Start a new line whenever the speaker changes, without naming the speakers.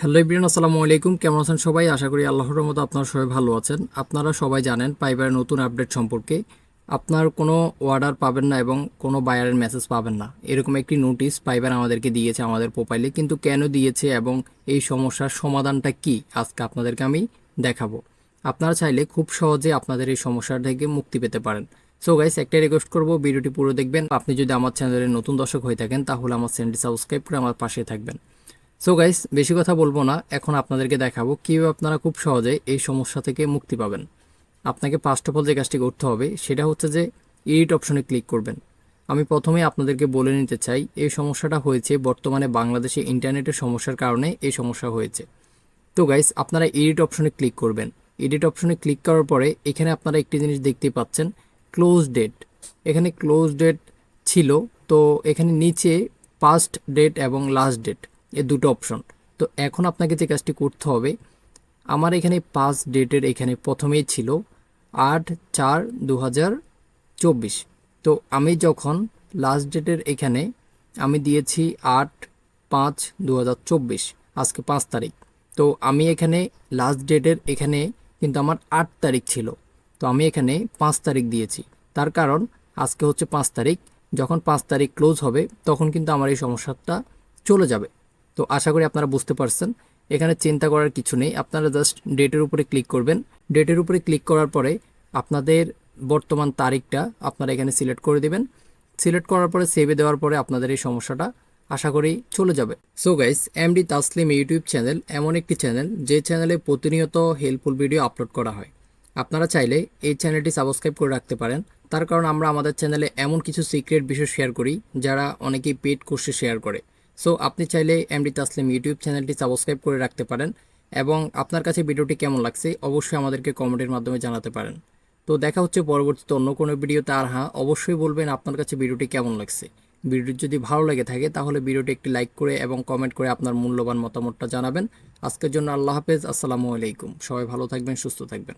Hello ইব্রিয়ান আসসালামু আলাইকুম। কেমন আছেন সবাই? আশা করি আল্লাহর মতো আপনারা সবাই ভালো আছেন। আপনারা সবাই জানেন পাইবারের নতুন আপডেট সম্পর্কে। আপনার কোনো অর্ডার পাবেন না এবং কোনো বায়ারের মেসেজ পাবেন না। এরকম একটি নোটিশ পাইবার আমাদেরকে দিয়েছে আমাদের প্রোফাইলে কিন্তু কেন দিয়েছে এবং এই সমস্যার সমাধানটা কি? আজকে আপনাদেরকে আমি দেখাবো। আপনারা চাইলে খুব সহজে আপনাদের এই সমস্যার থেকে মুক্তি পেতে পারেন। সো গাইস একটা রিকোয়েস্ট করব, ভিডিওটি পুরো দেখবেন। আপনি যদি আমার চ্যানেলের নতুন দর্শক হয়ে থাকেন, তাহলে আমার চ্যানেলটি সাবস্ক্রাইব করে আমার পাশে থাকবেন। সো গাইস বেশি কথা বলব না। এখন আপনাদেরকে দেখাবো কীভাবে আপনারা খুব সহজে এই সমস্যা থেকে মুক্তি পাবেন। আপনাকে ফার্স্ট অফ অল যে কাজটি করতে হবে, সেটা হচ্ছে যে এডিট অপশনে ক্লিক করবেন। আমি প্রথমে আপনাদেরকে বলে নিতে চাই, এই সমস্যাটা হয়েছে বর্তমানে বাংলাদেশে ইন্টারনেটের সমস্যার কারণে এই সমস্যা হয়েছে। তো গাইস আপনারা এডিট অপশনে ক্লিক করবেন। এডিট অপশনে ক্লিক করার পরে এখানে আপনারা একটি জিনিস দেখতে পাচ্ছেন ক্লোজ ডেট এখানে ক্লোজ ডেট ছিল, তো এখানে নিচে পাস্ট ডেট এবং লাস্ট ডেট এ দুটো অপশন তো এখন আপনাকে যে কাজটি করতে হবে, আমার এখানে পাঁচ ডেটের এখানে প্রথমেই ছিল আট চার দু তো আমি যখন লাস্ট ডেটের এখানে আমি দিয়েছি আট পাঁচ দু আজকে পাঁচ তারিখ। তো আমি এখানে লাস্ট ডেটের এখানে কিন্তু আমার আট তারিখ ছিল। তো আমি এখানে পাঁচ তারিখ দিয়েছি। তার কারণ আজকে হচ্ছে পাঁচ তারিখ। যখন পাঁচ তারিখ ক্লোজ হবে, তখন কিন্তু আমার এই সমস্যাটা চলে যাবে। তো আশা করি আপনারা বুঝতে পারছেন। এখানে চিন্তা করার কিছু নেই। আপনারা জাস্ট ডেটের উপরে ক্লিক করবেন। ডেটের উপরে ক্লিক করার পরে আপনাদের বর্তমান তারিখটা আপনারা এখানে সিলেক্ট করে দেবেন। সিলেক্ট করার পরে সেভে দেওয়ার পরে আপনাদের এই সমস্যাটা আশা করি চলে যাবে। So guys MD Taslim YouTube channel এমন একটি চ্যানেল যে চ্যানেলে প্রতিনিয়ত হেল্পফুল ভিডিও আপলোড করা হয়। আপনারা চাইলে এই চ্যানেলটি সাবস্ক্রাইব করে রাখতে পারেন। তার কারণ আমরা আমাদের চ্যানেলে এমন কিছু সিক্রেট বিষয় শেয়ার করি যারা অনেকেই পেড কোর্সে শেয়ার করে। সো আপনি চাইলে এমডি তাসলিম ইউটিউব চ্যানেলটি সাবস্ক্রাইব করে রাখতে পারেন এবং আপনার কাছে ভিডিওটি কেমন লাগছে অবশ্যই আমাদেরকে কমেন্টের মাধ্যমে জানাতে পারেন। তো দেখা হচ্ছে পরবর্তীতে অন্য কোনো ভিডিওতে। আর হ্যাঁ অবশ্যই বলবেন আপনার কাছে ভিডিওটি কেমন লাগছে। ভিডিওটি যদি ভালো লেগে থাকে তাহলে ভিডিওটি একটি লাইক করে এবং কমেন্ট করে আপনার মূল্যবান মতামতটা জানাবেন। আজকের জন্য আল্লাহ হাফেজ, আসসালামু আলাইকুম। সবাই ভালো থাকবেন, সুস্থ থাকবেন।